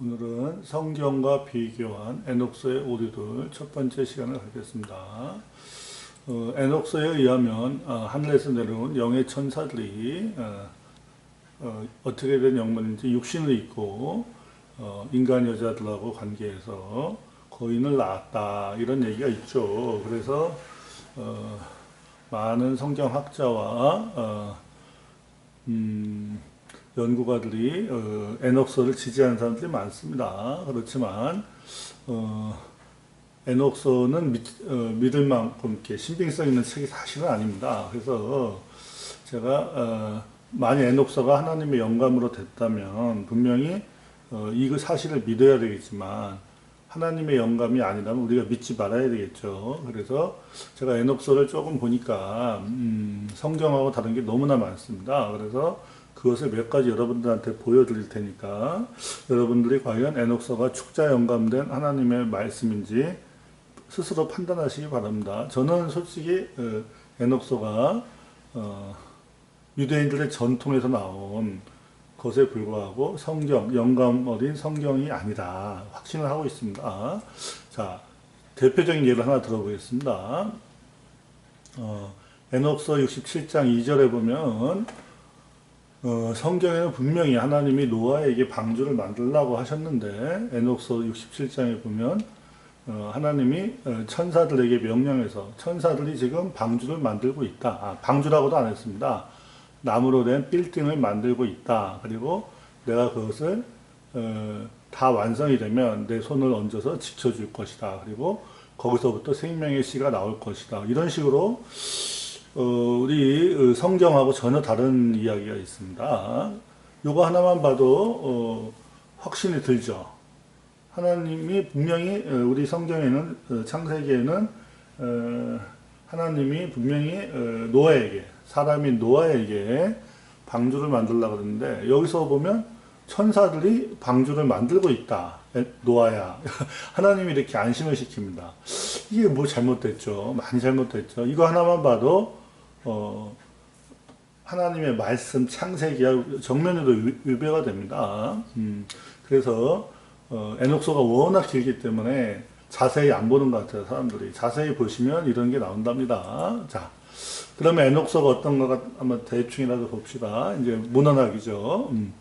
오늘은 성경과 비교한 에녹스의 오류들 첫 번째 시간을 갖겠습니다. 어, 에녹스에 의하면 어, 하늘에서 내려온 영의 천사들이 어, 떻게 된 영문인지 육신을 입고 어, 인간 여자들하고 관계해서 거인을 낳았다 이런 얘기가 있죠. 그래서 어, 많은 성경학자와 어, 음, 연구가들이 어, 에녹서를 지지하는 사람들이 많습니다. 그렇지만 어, 에녹서는 믿, 어, 믿을 만큼 이렇게 신빙성 있는 책이 사실은 아닙니다. 그래서 제가 어, 만약 에녹서가 하나님의 영감으로 됐다면 분명히 어, 이 사실을 믿어야 되겠지만 하나님의 영감이 아니라면 우리가 믿지 말아야 되겠죠. 그래서 제가 에녹서를 조금 보니까 음, 성경하고 다른 게 너무나 많습니다. 그래서 그것을 몇 가지 여러분들한테 보여드릴 테니까 여러분들이 과연 에녹서가 축자 영감된 하나님의 말씀인지 스스로 판단하시기 바랍니다. 저는 솔직히 어, 에녹서가 어, 유대인들의 전통에서 나온 것에 불구하고 성경, 영감 어린 성경이 아니다. 확신을 하고 있습니다. 자, 대표적인 예를 하나 들어보겠습니다. 어, 에녹서 67장 2절에 보면 어, 성경에는 분명히 하나님이 노아에게 방주를 만들라고 하셨는데 에녹서 67장에 보면 어, 하나님이 어, 천사들에게 명령해서 천사들이 지금 방주를 만들고 있다. 아, 방주라고도 안 했습니다. 나무로 된 빌딩을 만들고 있다. 그리고 내가 그것을 어, 다 완성이 되면 내 손을 얹어서 지켜줄 것이다. 그리고 거기서부터 생명의 씨가 나올 것이다. 이런 식으로 어, 우리 성경하고 전혀 다른 이야기가 있습니다. 요거 하나만 봐도 어, 확신이 들죠. 하나님이 분명히 어, 우리 성경에는 어, 창세기에는 어, 하나님이 분명히 어, 노아에게 사람인 노아에게 방주를 만들라 그러는데 여기서 보면 천사들이 방주를 만들고 있다. 에, 노아야. 하나님이 이렇게 안심을 시킵니다. 이게 뭐 잘못됐죠. 많이 잘못됐죠. 이거 하나만 봐도 어, 하나님의 말씀 창세기와 위- 위배가 됩니다. 음, 그래서 어, 에녹서가 워낙 길기 때문에 자세히 안 보는 것 같아요, 사람들이. 자세히 보시면 이런 게 나온답니다. 자, 그러면 에녹서가 어떤가 한번 대충이라도 봅시다. 이제 문헌학이죠. 음.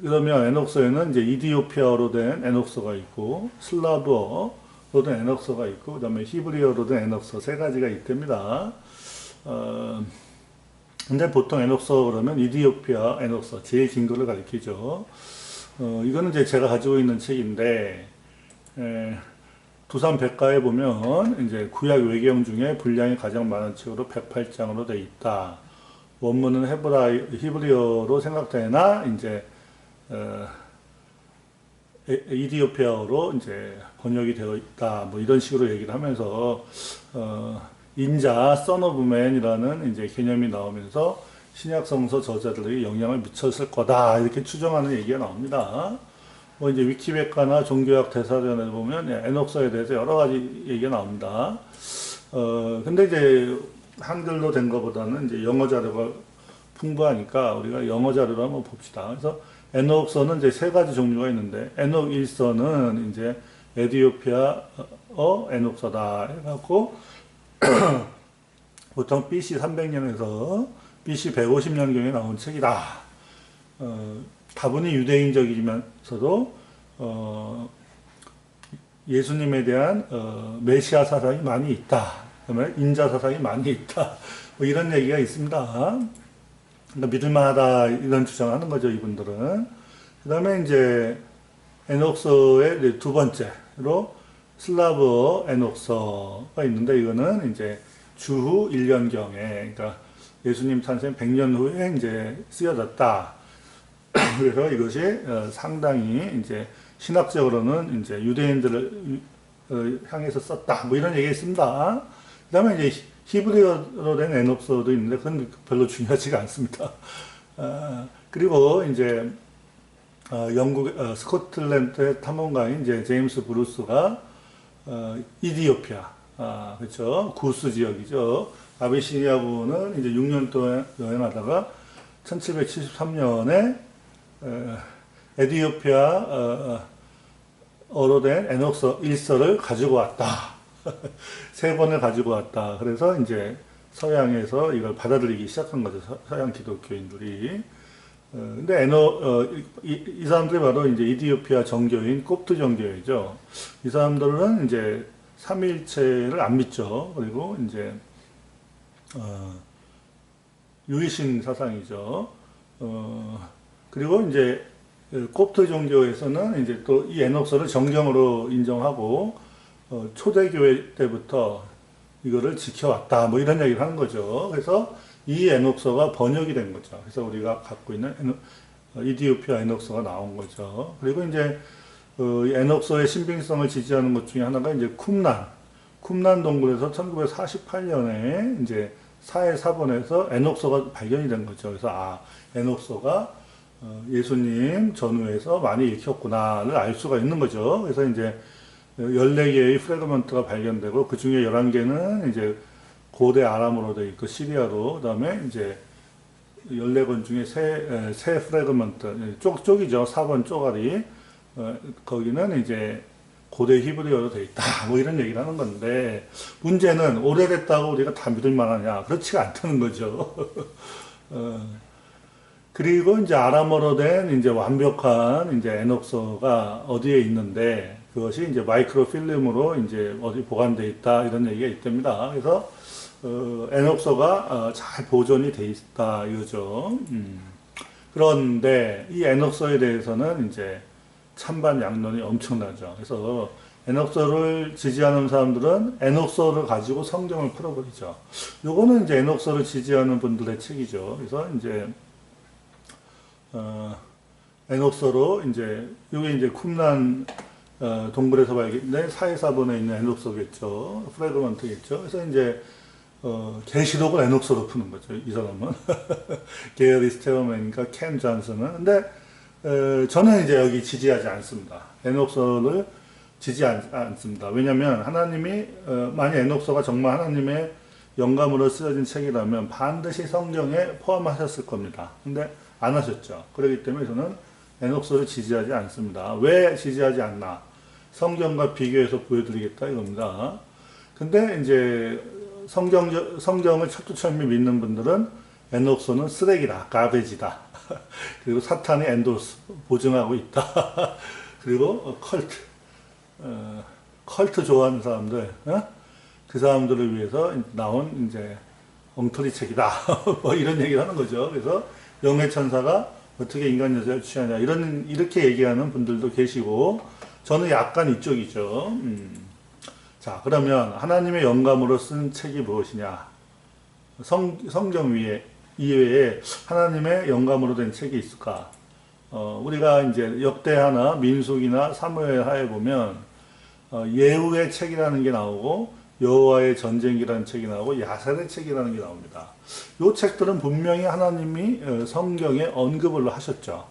그러면 에녹서에는 이제 이디오피아어로 된 에녹서가 있고 슬라브어로 된 에녹서가 있고 그다음에 히브리어로 된 에녹서 세 가지가 있답니다. 어, 근데 보통 에녹서 그러면 이디오피아 에녹서 제일 긴 거를 가리키죠. 어, 이거는 이제 제가 가지고 있는 책인데 에, 두산 백과에 보면 이제 구약 외경 중에 분량이 가장 많은 책으로 108장으로 돼 있다. 원문은 헤브라이 히브리어로 생각되나 이제 어, 에- 이디오피아어로 이제 번역이 되어 있다. 뭐 이런 식으로 얘기를 하면서 어, 인자 써너브맨이라는 이제 개념이 나오면서 신약 성서 저자들에게 영향을 미쳤을 거다 이렇게 추정하는 얘기가 나옵니다. 뭐 이제 위키백과나 종교학 대사전에 보면 예, 에녹서에 대해서 여러 가지 얘기가 나옵니다. 어 근데 이제 한글로 된 것보다는 이제 영어 자료가 풍부하니까 우리가 영어 자료로 한번 봅시다. 그래서 에녹서는 이제 세 가지 종류가 있는데 에녹 1서는 이제 에디오피아어 에녹서다 해갖고 보통 BC 300년에서 BC 150년경에 나온 책이다. 어, 다분히 유대인적이면서도 어, 예수님에 대한 어, 메시아 사상이 많이 있다. 그다음에 인자 사상이 많이 있다. 뭐 이런 얘기가 있습니다. 그러니까 믿을만하다 이런 주장하는 거죠 이분들은. 그다음에 이제 에녹서의 이제 두 번째로 슬라브 에녹서가 있는데 이거는 이제 주후 1년경에 그러니까 예수님 탄생 100년 후에 이제 쓰여졌다. 그래서 이것이 어, 상당히 이제 신학적으로는 이제 유대인들을 유- 어, 향해서 썼다. 뭐 이런 얘기 있습니다. 그 다음에 이제 히- 히브리어로 된 에녹서도 있는데 그건 별로 중요하지가 않습니다. 아, 그리고 이제 어, 영국 어, 스코틀랜드 탐험가인 이제 제임스 브루스가 어, 이디오피아 아, 그렇죠 구스 지역이죠 아비시니아군은 이제 6년 동안 여행하다가 1773년에 에디오피아 어, 어, 어로 된 에녹서 일서를 가지고 왔다. 세 권을 가지고 왔다. 그래서 이제 서양에서 이걸 받아들이기 시작한 거죠. 서- 서양 기독교인들이. 어, 근데 에노, 어, 이, 이 사람들이 바로 이제 이디오피아 정교인 콥트 정교회죠. 이 사람들은 이제 삼위일체를 안 믿죠. 그리고 이제, 어, 유이신 사상이죠. 어, 그리고 이제 그 콥트 종교에서는 이제 또 이 에녹서를 정경으로 인정하고 어, 초대교회 때부터 이거를 지켜왔다 뭐 이런 얘기를 하는 거죠. 그래서 이 에녹서가 번역이 된 거죠. 그래서 우리가 갖고 있는 에녹, 어, 이디오피아 에녹서가 나온 거죠. 그리고 이제 어, 이 에녹서의 신빙성을 지지하는 것 중에 하나가 이제 쿰난, 쿰난 동굴에서 1948년에 이제 사회 사본에서 에녹서가 발견이 된 거죠. 그래서 아 에녹서가 어, 예수님 전후에서 많이 읽혔구나를 알 수가 있는 거죠. 그래서 이제 14개의 프레그먼트가 발견되고 그 중에 11개는 이제 고대 아람어로 되어 있고 시리아로 그다음에 이제 14권 중에 세, 에, 세 프레그먼트 쪽, 쪽이죠. 4번 쪼가리 어, 거기는 이제 고대 히브리어로 되어 있다. 뭐 이런 얘기를 하는 건데 문제는 오래됐다고 우리가 다 믿을 만하냐? 그렇지가 않다는 거죠. 어, 그리고 이제 아람어로 된 이제 완벽한 이제 에녹서가 어디에 있는데 그것이 이제 마이크로 필름으로 이제 어디 보관돼 있다 이런 얘기가 있답니다. 그래서 어, 에녹서가 어, 잘 보존이 돼 있다 이거죠. 음. 그런데 이 에녹서에 대해서는 이제 찬반 양론이 엄청나죠. 그래서 에녹서를 지지하는 사람들은 에녹서를 가지고 성경을 풀어버리죠. 요거는 이제 에녹서를 지지하는 분들의 책이죠. 그래서 이제 어, 에녹서로 이제 이게 이제 쿰난 어, 동굴에서 발견된 사회사본에 있는 에녹서겠죠. 프레그먼트겠죠. 그래서 이제 어, 계시록을 에녹서로 푸는 거죠. 이 사람은 게어리 스테어맨과 켄 존슨은. 근데 어, 저는 이제 여기 지지하지 않습니다. 에녹서를 지지하지 않 습니다. 왜냐하면 하나님이 어, 만약 에녹서가 정말 하나님의 영감으로 쓰여진 책이라면 반드시 성경에 포함하셨을 겁니다. 근데 안 하셨죠. 그렇기 때문에 저는 에녹서를 지지하지 않습니다. 왜 지지하지 않나? 성경과 비교해서 보여드리겠다 이겁니다. 근데 이제 성경 성경을 철두철미 믿는 분들은 에녹서는 쓰레기다, 가베지다. 그리고 사탄이 엔도스 보증하고 있다. 그리고 어, 컬트, 어, 컬트 좋아하는 사람들, 어? 그 사람들을 위해서 나온 이제 엉터리 책이다. 뭐 이런 얘기를 하는 거죠. 그래서 영의 천사가 어떻게 인간 여자를 취하냐 이런 이렇게 얘기하는 분들도 계시고 저는 약간 이쪽이죠. 음. 자 그러면 하나님의 영감으로 쓴 책이 무엇이냐? 성 성경 위에 이외에 하나님의 영감으로 된 책이 있을까? 어, 우리가 이제 역대하나 민숙이나 사무엘 하에 보면 어, 예후의 책이라는 게 나오고 여호와의 전쟁기라는 책이 나오고 야살의 책이라는 게 나옵니다. 이 책들은 분명히 하나님이 어, 성경에 언급을 하셨죠.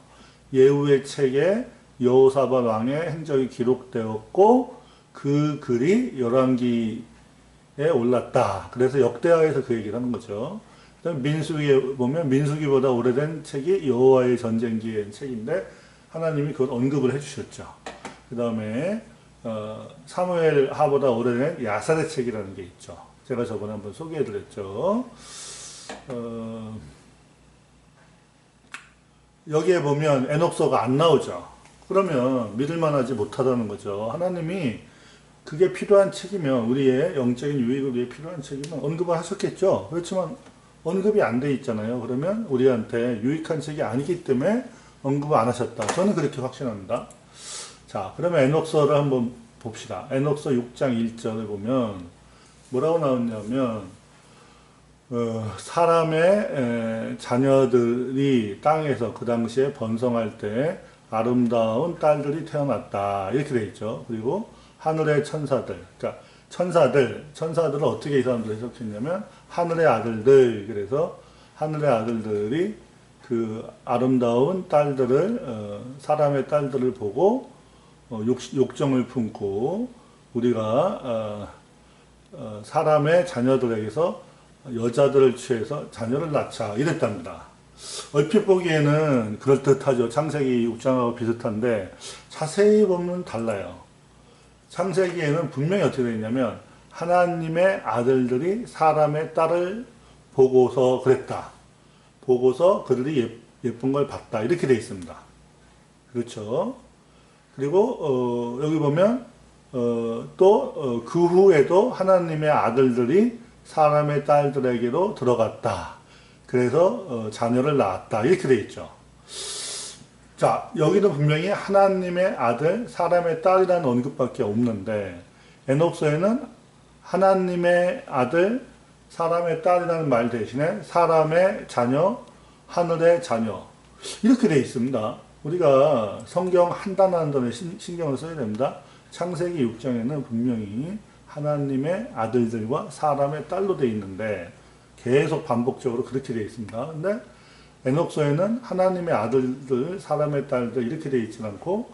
예후의 책에 여호사밧 왕의 행적이 기록되었고 그 글이 열왕기에 올랐다. 그래서 역대하에서 그 얘기를 하는 거죠. 민수기에 보면 민수기보다 오래된 책이 여호와의 전쟁기의 책인데 하나님이 그걸 언급을 해주셨죠. 그 다음에 어, 사무엘 하보다 오래된 야살의 책이라는 게 있죠. 제가 저번에 한번 소개해드렸죠. 어, 여기에 보면 에녹서가 안 나오죠. 그러면 믿을만하지 못하다는 거죠. 하나님이 그게 필요한 책이면 우리의 영적인 유익을 위해 필요한 책이면 언급을 하셨겠죠. 그렇지만 언급이 안 돼 있잖아요. 그러면 우리한테 유익한 책이 아니기 때문에 언급을 안 하셨다. 저는 그렇게 확신합니다. 자, 그러면 에녹서를 한번 봅시다. 에녹서 6장 1절을 보면 뭐라고 나왔냐면 어, 사람의 에, 자녀들이 땅에서 그 당시에 번성할 때 아름다운 딸들이 태어났다 이렇게 돼 있죠. 그리고 하늘의 천사들, 그러니까 천사들, 천사들을 어떻게 이 사람들 해석했냐면 하늘의 아들들 그래서 하늘의 아들들이 그 아름다운 딸들을 어, 사람의 딸들을 보고 어, 욕, 욕정을 품고 우리가 어, 어, 사람의 자녀들에게서 여자들을 취해서 자녀를 낳자 이랬답니다. 얼핏 보기에는 그럴듯하죠. 창세기 6장하고 비슷한데 자세히 보면 달라요. 창세기에는 분명히 어떻게 되어 있냐면 하나님의 아들들이 사람의 딸을 보고서 그랬다. 보고서 그들이 예- 예쁜 걸 봤다. 이렇게 되어 있습니다. 그렇죠. 그리고 어, 여기 보면 어, 또그 후에도 하나님의 아들들이 사람의 딸들에게로 들어갔다. 그래서 어, 자녀를 낳았다. 이렇게 되어 있죠. 자, 여기는 분명히 하나님의 아들, 사람의 딸이라는 언급밖에 없는데, 에녹서에는 하나님의 아들, 사람의 딸이라는 말 대신에 사람의 자녀, 하늘의 자녀. 이렇게 되어 있습니다. 우리가 성경 한단한 단에 신- 신경을 써야 됩니다. 창세기 6장에는 분명히 하나님의 아들들과 사람의 딸로 되어 있는데, 계속 반복적으로 그렇게 되어 있습니다. 근데 에녹서에는 하나님의 아들들, 사람의 딸들 이렇게 되어 있지 않고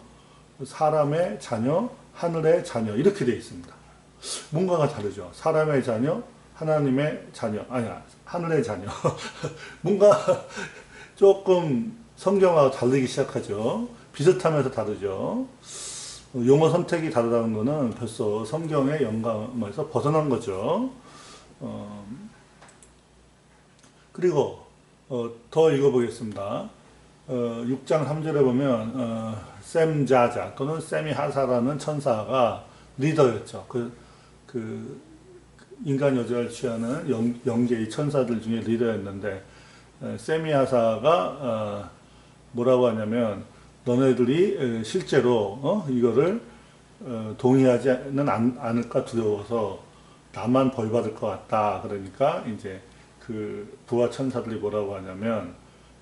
사람의 자녀, 하늘의 자녀 이렇게 되어 있습니다. 뭔가가 다르죠. 사람의 자녀, 하나님의 자녀, 아니야, 하늘의 자녀. 뭔가 조금 성경하고 다르기 시작하죠. 비슷하면서 다르죠. 용어 선택이 다르다는 것은 벌써 성경의 영감에서 벗어난 거죠. 어, 그리고 어, 더 읽어보겠습니다. 어, 6장 3절에 보면 어, 셈 자자 또는 셈이 하사라는 천사가 리더였죠. 그, 그 인간 여자를 취하는 영, 영계의 천사들 중에 리더였는데 어, 셈이 하사가 어, 뭐라고 하냐면 너네들이 에, 실제로 어, 이거를 어, 동의하지는 않, 않을까 두려워서 나만 벌 받을 것 같다. 그러니까 이제 그 부하 천사들이 뭐라고 하냐면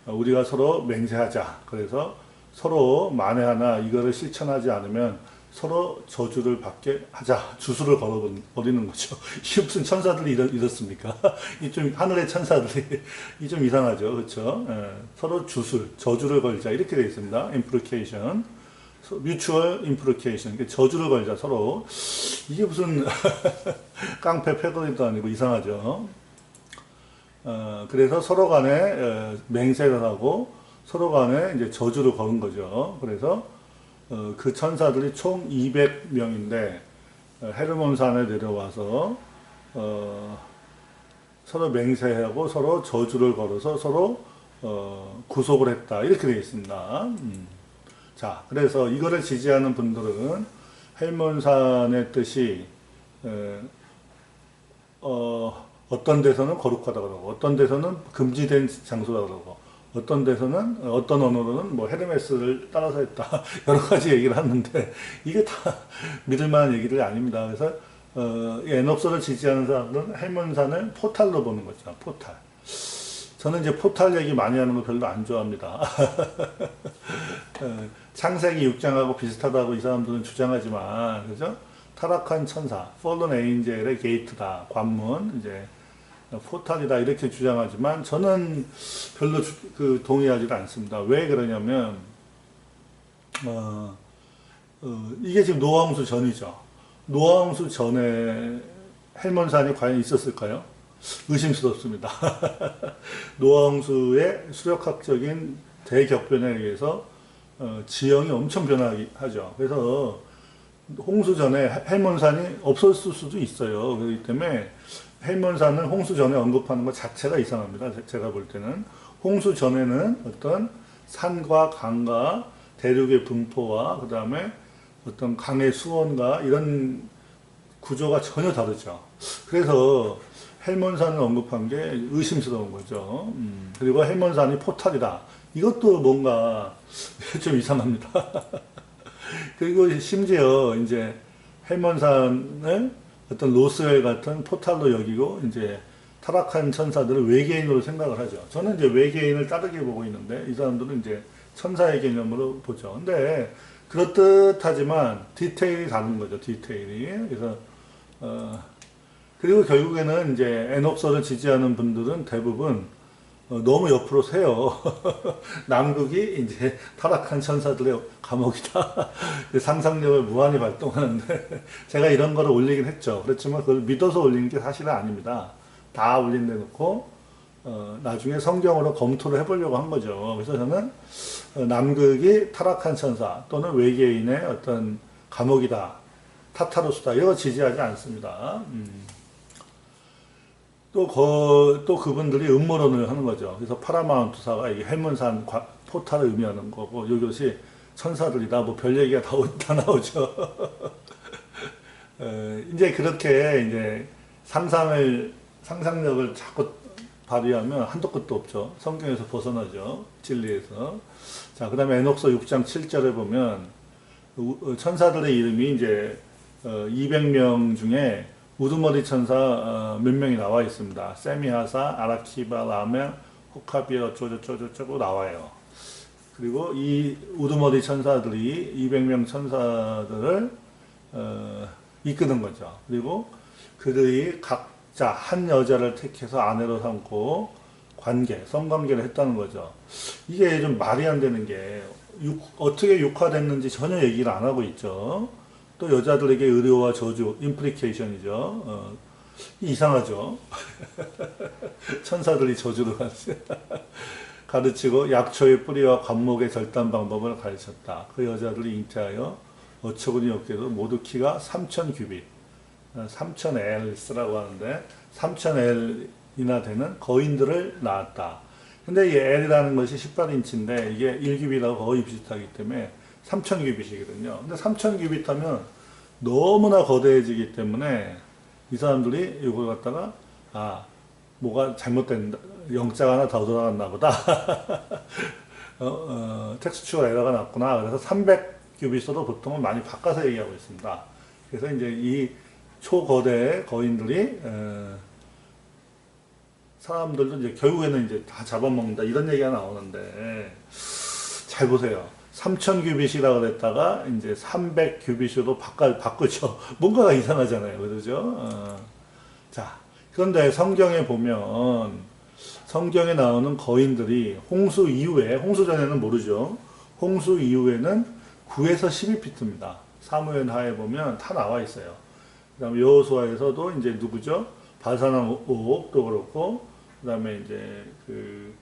어, 우리가 서로 맹세하자. 그래서 서로 만에 하나 이거를 실천하지 않으면 서로 저주를 받게 하자. 주술을 걸어버리는 거죠. 이게 무슨 천사들이 이렇, 이렇습니까? 이 좀 하늘의 천사들이 이 좀 이상하죠. 그렇죠? 예, 서로 주술, 저주를 걸자. 이렇게 되어 있습니다. implication. 뮤추얼 임프리케이션 저주를 걸자 서로 이게 무슨 깡패 패거리도 아니고 이상하죠. 어, 그래서 서로 간에 어, 맹세를 하고 서로 간에 이제 저주를 거는 거죠. 그래서 어, 그 천사들이 총 200명인데 어, 헤르몬 산에 내려와서 어, 서로 맹세하고 서로 저주를 걸어서 서로 어, 구속을 했다 이렇게 되어 있습니다. 음. 자, 그래서 이거를 지지하는 분들은 헬몬산의 뜻이 에, 어, 어떤 데서는 거룩하다 그러고 어떤 데서는 금지된 장소다 그러고 어떤 데서는 어떤 언어로는 뭐 헤르메스를 따라서 했다 여러 가지 얘기를 하는데 이게 다 믿을 만한 얘기들이 아닙니다. 그래서 어, 이 에녹스를 지지하는 사람들은 헬몬산을 포탈로 보는 거죠. 포탈. 저는 이제 포탈 얘기 많이 하는 거 별로 안 좋아합니다. 어, 창세기 6장하고 비슷하다고 이 사람들은 주장하지만, 그죠? 타락한 천사, fallen angel의 게이트다, 관문, 이제, 포탈이다, 이렇게 주장하지만, 저는 별로 주- 그 동의하지 않습니다. 왜 그러냐면, 어, 어, 이게 지금 노아홍수 전이죠. 노아홍수 전에 헬몬산이 과연 있었을까요? 의심스럽습니다. 노아홍수의 수력학적인 대격변에 의해서 어, 지형이 엄청 변하죠. 그래서 홍수 전에 헬몬산이 없었을 수도 있어요. 그렇기 때문에 헬몬산을 홍수 전에 언급하는 것 자체가 이상합니다. 제- 제가 볼 때는 홍수 전에는 어떤 산과 강과 대륙의 분포와 그 다음에 어떤 강의 수온과 이런 구조가 전혀 다르죠. 그래서 헬몬산을 언급한 게 의심스러운 거죠. 음, 그리고 헬몬산이 포탈이다. 이것도 뭔가 좀 이상합니다. 그리고 심지어 이제 헬몬산을 어떤 로스웰 같은 포탈로 여기고 이제 타락한 천사들을 외계인으로 생각을 하죠. 저는 이제 외계인을 다르게 보고 있는데 이 사람들은 이제 천사의 개념으로 보죠. 근데 그렇듯하지만 디테일이 다른 거죠. 디테일이. 그래서 어, 그리고 결국에는 이제 에녹서를 지지하는 분들은 대부분 어, 너무 옆으로 세요. 남극이 이제 타락한 천사들의 감옥이다. 상상력을 무한히 발동하는데 제가 이런 거를 올리긴 했죠. 그렇지만 그걸 믿어서 올리는 게 사실은 아닙니다. 다 올린 데 놓고 어, 나중에 성경으로 검토를 해보려고 한 거죠. 그래서 저는 어, 남극이 타락한 천사 또는 외계인의 어떤 감옥이다. 타타로스다 이거 지지하지 않습니다. 음. 또, 거, 또 그분들이 음모론을 하는 거죠. 그래서 파라마운트사가 이게 해문산 과- 포탈을 의미하는 거고 이것이 천사들이다 뭐 별 얘기가 다, 오- 다 나오죠. 어, 이제 그렇게 이제 상상을 상상력을 자꾸 발휘하면 한도 끝도 없죠. 성경에서 벗어나죠. 진리에서. 자, 그 다음에 에녹서 6장 7절에 보면 우- 어, 천사들의 이름이 이제 어, 200명 중에 우두머리 천사 어, 몇 명이 나와 있습니다. 세미하사, 아라키바, 라멘, 호카비어 어쩌고저쩌고 나와요. 그리고 이 우두머리 천사들이 200명 천사들을 어, 이끄는 거죠. 그리고 그들이 각자 한 여자를 택해서 아내로 삼고 관계, 성관계를 했다는 거죠. 이게 좀 말이 안 되는 게 육- 어떻게 육화됐는지 전혀 얘기를 안 하고 있죠. 또 여자들에게 의료와 저주, 임플리케이션이죠. 어, 이상하죠. 천사들이 저주를 가르치고 약초의 뿌리와 관목의 절단 방법을 가르쳤다. 그 여자들이 잉태하여 어처구니 없게도 모두 키가 3,000 규빗, 3,000 L스라고 하는데 3,000 L이나 되는 거인들을 낳았다. 근데 이 L이라는 것이 18인치인데 이게 1규빗하고 거의 비슷하기 때문에 3,000 규빗이거든요. 근데 3,000 규빗 하면 너무나 거대해지기 때문에 이 사람들이 이걸 갖다가 아 뭐가 잘못된 영자가 하나 더 들어갔나 보다. 어, 어, 텍스처가 에러가 났구나. 그래서 300 규빗으로 보통은 많이 바꿔서 얘기하고 있습니다. 그래서 이제 이 초거대 거인들이 어, 사람들도 이제 결국에는 이제 다 잡아먹는다 이런 얘기가 나오는데 잘 보세요. 3,000 규빗이라고 그랬다가 이제 300 규빗으로 바꿔 바꾸죠. 뭔가가 이상하잖아요, 그러죠? 어. 자, 그런데 성경에 보면 성경에 나오는 거인들이 홍수 이후에 홍수 전에는 모르죠. 홍수 이후에는 9에서 12피트입니다. 사무엘 하에 보면 다 나와 있어요. 그 다음에 여호수아에서도 이제 누구죠? 바사나 옥도 그렇고 그 다음에 이제 그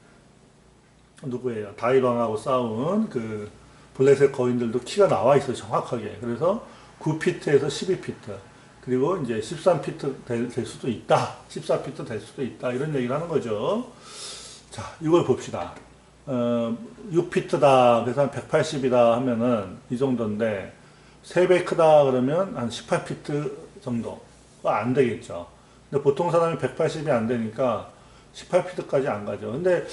누구예요? 다윗 왕하고 싸운 그 블레셋 거인들도 키가 나와 있어요. 정확하게. 그래서 9피트에서 12피트. 그리고 이제 13피트 될, 될 수도 있다. 14피트 될 수도 있다. 이런 얘기를 하는 거죠. 자, 이걸 봅시다. 어, 6피트다. 그래서 한 180이다 하면은 이 정도인데, 3배 크다 그러면 한 18피트 정도가 안 되겠죠. 근데 보통 사람이 180이 안 되니까 18피트까지 안 가죠. 근데,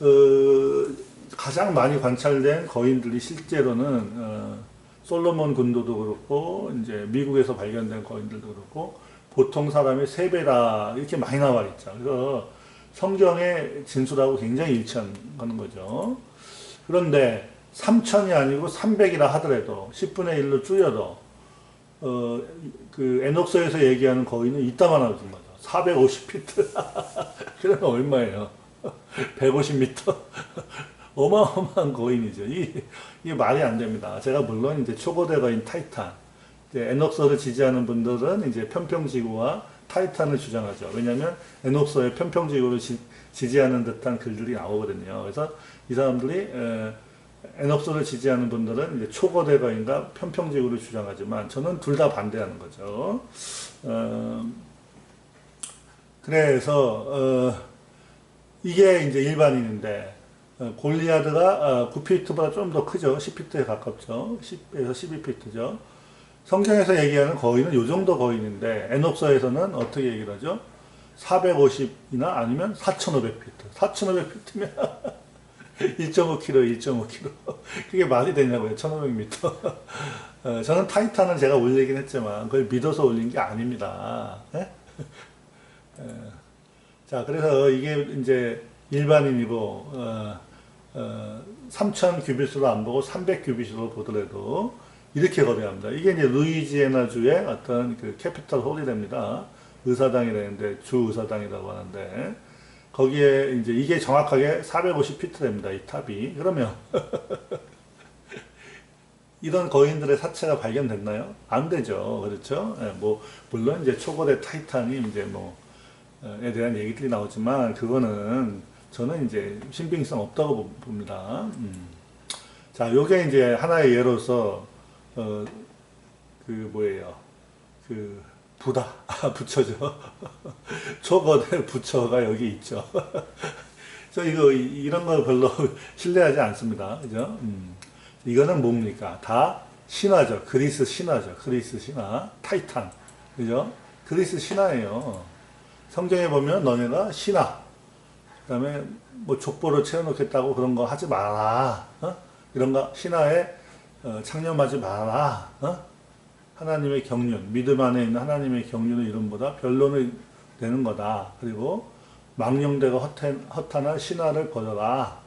어, 가장 많이 관찰된 거인들이 실제로는, 어, 솔로몬 군도도 그렇고 이제 미국에서 발견된 거인들도 그렇고 보통 사람의 세 배다 이렇게 많이 나와 있죠. 그래서 성경의 진술하고 굉장히 일치하는 거죠. 그런데 3천이 아니고 300이라 하더라도 10분의 1로 줄여도 어, 그 에녹서에서 얘기하는 거인은 이따만 하는 거죠. 450피트. 그러면 얼마예요? 150m. 어마어마한 거인이죠. 이, 이게 말이 안 됩니다. 제가 물론 이제 초고대 거인 타이탄, 에녹서를 지지하는 분들은 이제 편평지구와 타이탄을 주장하죠. 왜냐하면 에녹서의 편평지구를 지, 지지하는 듯한 글들이 나오거든요. 그래서 이 사람들이 에, 에녹서를 지지하는 분들은 이제 초거대 거인과 편평지구를 주장하지만 저는 둘 다 반대하는 거죠. 어, 그래서 어, 이게 이제 일반인인데 어, 골리아드가 어, 9피트보다 좀 더 크죠. 10피트에 가깝죠. 10에서 12피트죠. 성경에서 얘기하는 거인은 요 정도 거인인데 에녹서에서는 어떻게 얘기를 하죠? 450이나 아니면 4,500피트. 4,500피트면 1.5km, 1.5km. 그게 말이 되냐고요. 1,500m. 어, 저는 타이탄을 제가 올리긴 했지만 그걸 믿어서 올린 게 아닙니다. 예? 어, 자, 그래서 이게 이제 일반인이고 어, 어, 3,000 규빗으로 안 보고 300 규빗으로 보더라도 이렇게 거래합니다. 이게 이제 루이지애나 주의 어떤 그 캐피털 홀이랍니다. 의사당이라는데 주 의사당이라고 하는데 거기에 이제 이게 정확하게 450피트랍니다. 이 탑이 그러면 이런 거인들의 사체가 발견됐나요? 안 되죠. 그렇죠? 예, 뭐 물론 이제 초고대 타이탄이 이제 뭐에 대한 얘기들이 나오지만 그거는 저는 이제 신빙성 없다고 봅니다. 음. 자, 요게 이제 하나의 예로서 어, 그 뭐예요? 그 부다 부처죠. 초거대 부처가 여기 있죠. 저 이거 이- 이런 거 별로 신뢰하지 않습니다. 그죠? 음. 이거는 뭡니까? 다 신화죠. 그리스 신화죠. 그리스 신화. 타이탄. 그죠? 그리스 신화예요. 성경에 보면 너네가 신화. 그 다음에 뭐 족보를 채워놓겠다고 그런 거 하지 마라. 어? 이런 거 신화에 어, 창념하지 마라. 어? 하나님의 경륜, 믿음 안에 있는 하나님의 경륜의 이름보다 변론이 되는 거다. 그리고 망령되고 허탄, 허탄한 신화를 버려라.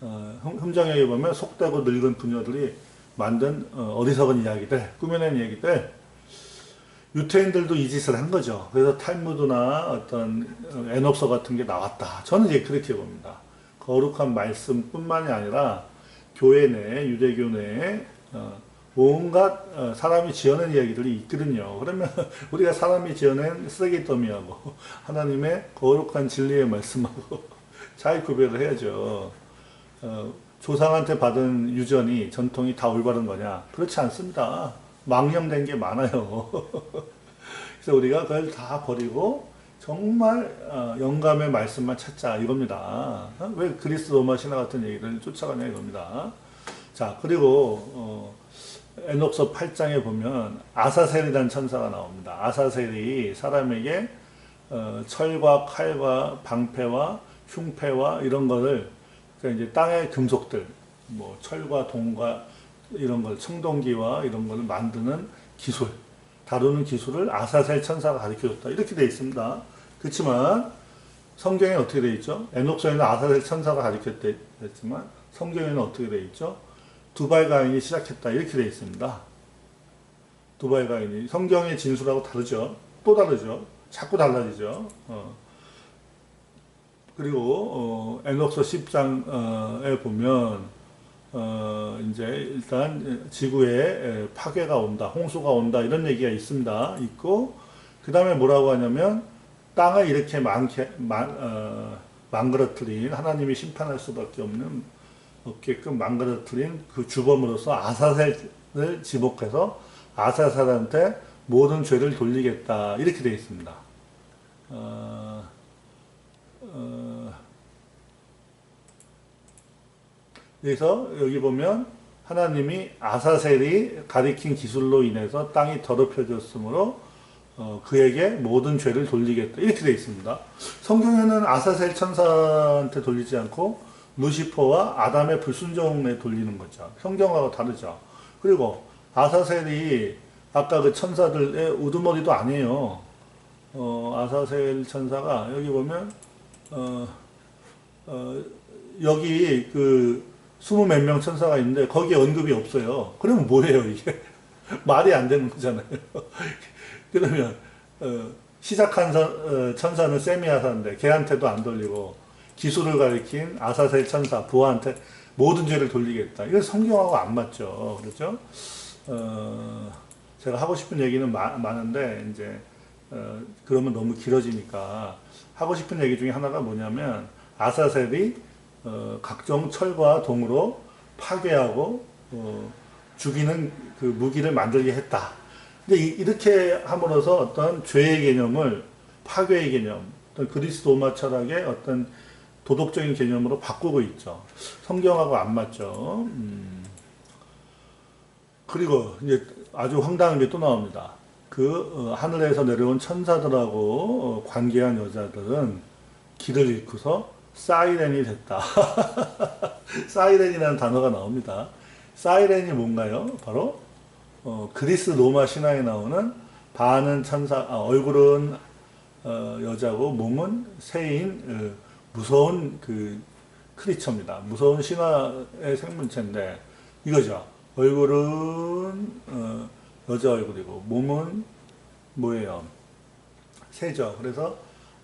어, 흠- 흠정에 보면 속되고 늙은 부녀들이 만든 어, 어리석은 이야기들, 꾸며낸 이야기들, 유태인들도 이 짓을 한 거죠. 그래서 탈무드나 어떤 어, 에녹서 같은 게 나왔다. 저는 이제 그렇게 봅니다. 거룩한 말씀뿐만이 아니라 교회 내, 유대교 내에 어, 온갖 어, 사람이 지어낸 이야기들이 있거든요. 그러면 우리가 사람이 지어낸 쓰레기 더미하고 하나님의 거룩한 진리의 말씀하고 잘 구별을 해야죠. 어, 조상한테 받은 유전이 전통이 다 올바른 거냐? 그렇지 않습니다. 망령된 게 많아요. 그래서 우리가 그걸 다 버리고 정말 어, 영감의 말씀만 찾자 이겁니다. 어? 왜 그리스 로마 신화 같은 얘기를 쫓아가냐 이겁니다. 자 그리고 어, 에녹서 8장에 보면 아사셀이라는 천사가 나옵니다. 아사셀이 사람에게 어, 철과 칼과 방패와 흉패와 이런 거를 그러니까 이제 땅의 금속들 뭐 철과 동과 이런 걸 청동기와 이런 걸 만드는 기술 다루는 기술을 아사셀 천사가 가르쳐 줬다 이렇게 돼 있습니다. 그렇지만 성경에 어떻게 돼 있죠? 에녹서에는 아사셀 천사가 가르쳤다 했지만 성경에는 어떻게 돼 있죠? 두발 가인이 시작했다 이렇게 돼 있습니다. 두발 가인이 성경의 진술하고 다르죠. 또 다르죠. 자꾸 달라지죠. 어. 그리고 어, 에녹서 10장에 보면 어, 이제 일단 지구에 파괴가 온다, 홍수가 온다 이런 얘기가 있습니다. 있고 그 다음에 뭐라고 하냐면 땅을 이렇게 많게 망, 어, 망그러뜨린 하나님이 심판할 수밖에 없는 없게끔 망그러뜨린 그 주범으로서 아사셀을 지목해서 아사셀한테 모든 죄를 돌리겠다 이렇게 되어 있습니다. 어, 어, 그래서 여기 보면 하나님이 아사셀이 가리킨 기술로 인해서 땅이 더럽혀졌으므로 어, 그에게 모든 죄를 돌리겠다 이렇게 되어 있습니다. 성경에는 아사셀 천사한테 돌리지 않고 루시퍼와 아담의 불순종에 돌리는 거죠. 성경하고 다르죠. 그리고 아사셀이 아까 그 천사들의 우두머리도 아니에요. 어, 아사셀 천사가 여기 보면 어, 어, 여기 그 스무 몇 명 천사가 있는데 거기에 언급이 없어요. 그러면 뭐예요 이게? 말이 안 되는 거잖아요. 그러면 어, 시작한 선, 어, 천사는 세미아사인데 걔한테도 안 돌리고 기술을 가리킨 아사셀 천사 부하한테 모든 죄를 돌리겠다. 이건 성경하고 안 맞죠. 그렇죠? 어, 제가 하고 싶은 얘기는 마, 많은데 이제 어, 그러면 너무 길어지니까 하고 싶은 얘기 중에 하나가 뭐냐면 아사셀이 어, 각종 철과 동으로 파괴하고 어, 죽이는 그 무기를 만들게 했다. 근데 이, 렇게 함으로써 어떤 죄의 개념을 파괴의 개념, 어떤 그리스 로마 철학의 어떤 도덕적인 개념으로 바꾸고 있죠. 성경하고 안 맞죠. 음. 그리고 이제 아주 황당한 게 또 나옵니다. 그 어, 하늘에서 내려온 천사들하고 어, 관계한 여자들은 길을 잃고서 사이렌이 됐다. 사이렌이라는 단어가 나옵니다. 사이렌이 뭔가요? 바로 어, 그리스 로마 신화에 나오는 반은 천사, 아, 얼굴은 어, 여자고 몸은 새인 어, 무서운 그 크리처입니다. 무서운 신화의 생물체인데 이거죠. 얼굴은 어, 여자 얼굴이고 몸은 뭐예요? 새죠. 그래서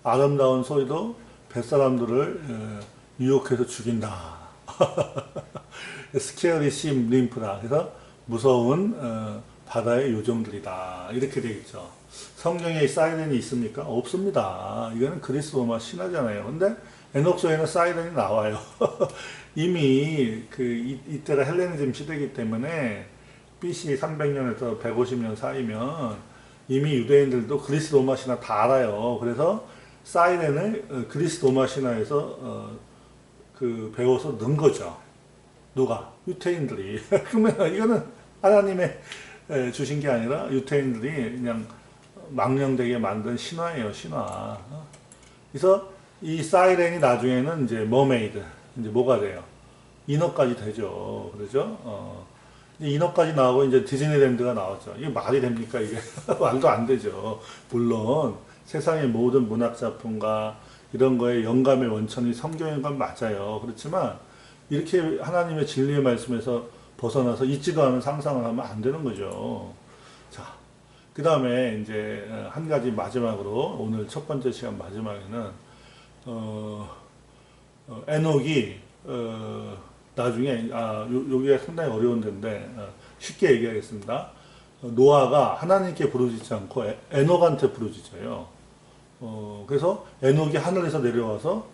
아름다운 소리도 뱃사람들을 어, 유혹해서 죽인다. 스케어리 심 림프다. 그래서 무서운 어, 바다의 요정들이다. 이렇게 되어 있죠. 성경에 사이렌이 있습니까? 없습니다. 이거는 그리스 로마 신화잖아요. 근데 에녹서에는 사이렌이 나와요. 이미 그 이, 이때가 헬레니즘 시대이기 때문에 BC 300년에서 150년 사이면 이미 유대인들도 그리스 로마 신화 다 알아요. 그래서 사이렌을 어, 그리스 로마 신화에서 어, 그 배워서 넣은 거죠. 누가? 유태인들이. 그러면 이거는 하나님의 에, 주신 게 아니라 유태인들이 그냥 망령되게 만든 신화예요, 신화. 어? 그래서 이 사이렌이 나중에는 이제 머메이드, 이제 뭐가 돼요? 인어까지 되죠. 그러죠? 어. 인어까지 나오고 이제 디즈니랜드가 나왔죠. 이게 말이 됩니까? 이게 말도 안 되죠. 물론 세상의 모든 문학 작품과 이런 거에 영감의 원천이 성경인 건 맞아요. 그렇지만 이렇게 하나님의 진리의 말씀에서 벗어나서 있지도 않은 상상을 하면 안 되는 거죠. 자, 그 다음에 이제 한 가지 마지막으로 오늘 첫 번째 시간 마지막에는 어, 어, 에녹이 어, 나중에 아 요, 여기가 상당히 어려운 데인데 어, 쉽게 얘기하겠습니다. 어, 노아가 하나님께 부르짖지 않고 에- 에녹한테 부르짖어요. 어, 그래서 에녹이 하늘에서 내려와서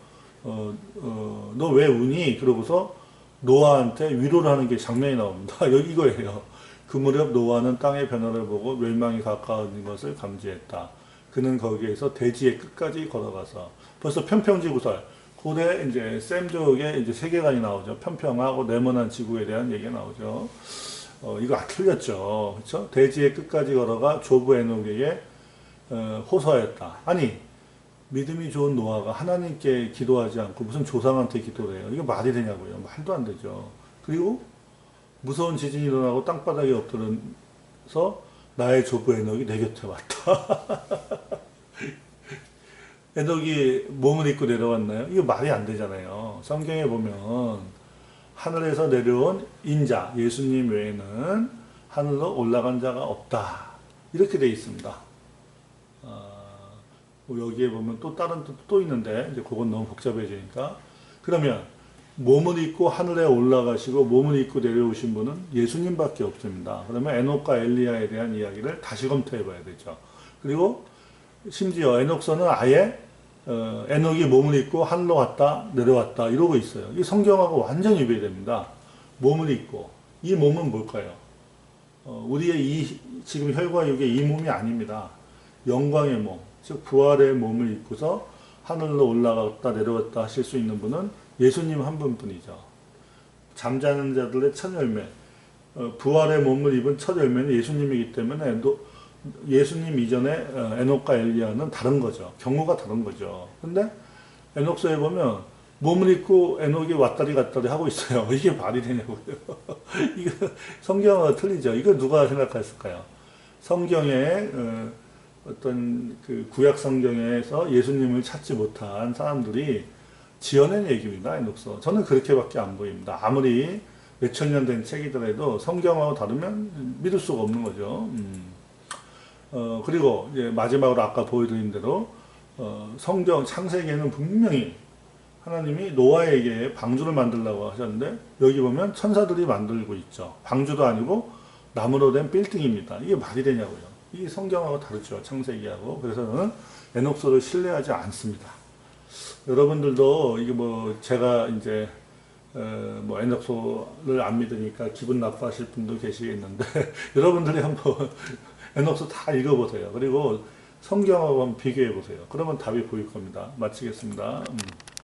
어, 어, 너 왜 우니? 그러고서 노아한테 위로를 하는 게 장면이 나옵니다. 여기 이거예요. 그 무렵 노아는 땅의 변화를 보고 멸망이 가까운 것을 감지했다. 그는 거기에서 대지의 끝까지 걸어가서 벌써 편평지구설 고대 이제 샘족의 이제 세계관이 나오죠. 편평하고 네모난 지구에 대한 얘기가 나오죠. 어, 이거 아, 틀렸죠. 그렇죠? 대지의 끝까지 걸어가 조부 에녹에게 어, 호소하였다. 아니 믿음이 좋은 노아가 하나님께 기도하지 않고 무슨 조상한테 기도를 해요. 이거 말이 되냐고요. 말도 안 되죠. 그리고 무서운 지진이 일어나고 땅바닥에 엎드려서 나의 조부 에녹이 내 곁에 왔다. 에녹이 몸을 입고 내려왔나요? 이거 말이 안 되잖아요. 성경에 보면 하늘에서 내려온 인자, 예수님 외에는 하늘로 올라간 자가 없다. 이렇게 돼 있습니다. 아, 뭐 여기에 보면 또 다른 뜻도 또 있는데 이제 그건 너무 복잡해지니까 그러면 몸을 입고 하늘에 올라가시고 몸을 입고 내려오신 분은 예수님밖에 없습니다. 그러면 에녹과 엘리야에 대한 이야기를 다시 검토해 봐야 되죠. 그리고 심지어 에녹서는 아예 어, 에녹이 몸을 입고 하늘로 갔다 내려왔다 이러고 있어요. 이 성경하고 완전 위배됩니다. 몸을 입고 이 몸은 뭘까요? 어, 우리의 이 지금 혈과 육의 이 몸이 아닙니다. 영광의 몸, 즉 부활의 몸을 입고서 하늘로 올라갔다 내려왔다 하실 수 있는 분은 예수님 한 분뿐이죠. 잠자는 자들의 첫 열매, 어, 부활의 몸을 입은 첫 열매는 예수님이기 때문에 노- 예수님 이전에 어, 에녹과 엘리야는 다른 거죠. 경우가 다른 거죠. 근데 에녹서에 보면 몸을 입고 에녹이 왔다리 갔다리 하고 있어요. 이게 말이 되냐고요. 이거 성경과 틀리죠. 이거 누가 생각했을까요? 성경에 어, 어떤 그 구약 성경에서 예수님을 찾지 못한 사람들이 지어낸 얘기입니다. 에녹서. 저는 그렇게밖에 안 보입니다. 아무리 몇천 년 된 책이더라도 성경하고 다르면 믿을 수가 없는 거죠. 음. 어, 그리고 이제 마지막으로 아까 보여드린 대로 어, 성경 창세기에는 분명히 하나님이 노아에게 방주를 만들라고 하셨는데 여기 보면 천사들이 만들고 있죠. 방주도 아니고 나무로 된 빌딩입니다. 이게 말이 되냐고요. 이 성경하고 다르죠. 창세기하고. 그래서 저는 에녹서를 신뢰하지 않습니다. 여러분들도 이게 뭐 제가 이제 어, 뭐 에녹서를 안 믿으니까 기분 나빠하실 분도 계시겠는데 여러분들이 한번 에녹서 다 읽어보세요. 그리고 성경하고 한번 비교해 보세요. 그러면 답이 보일 겁니다. 마치겠습니다. 음.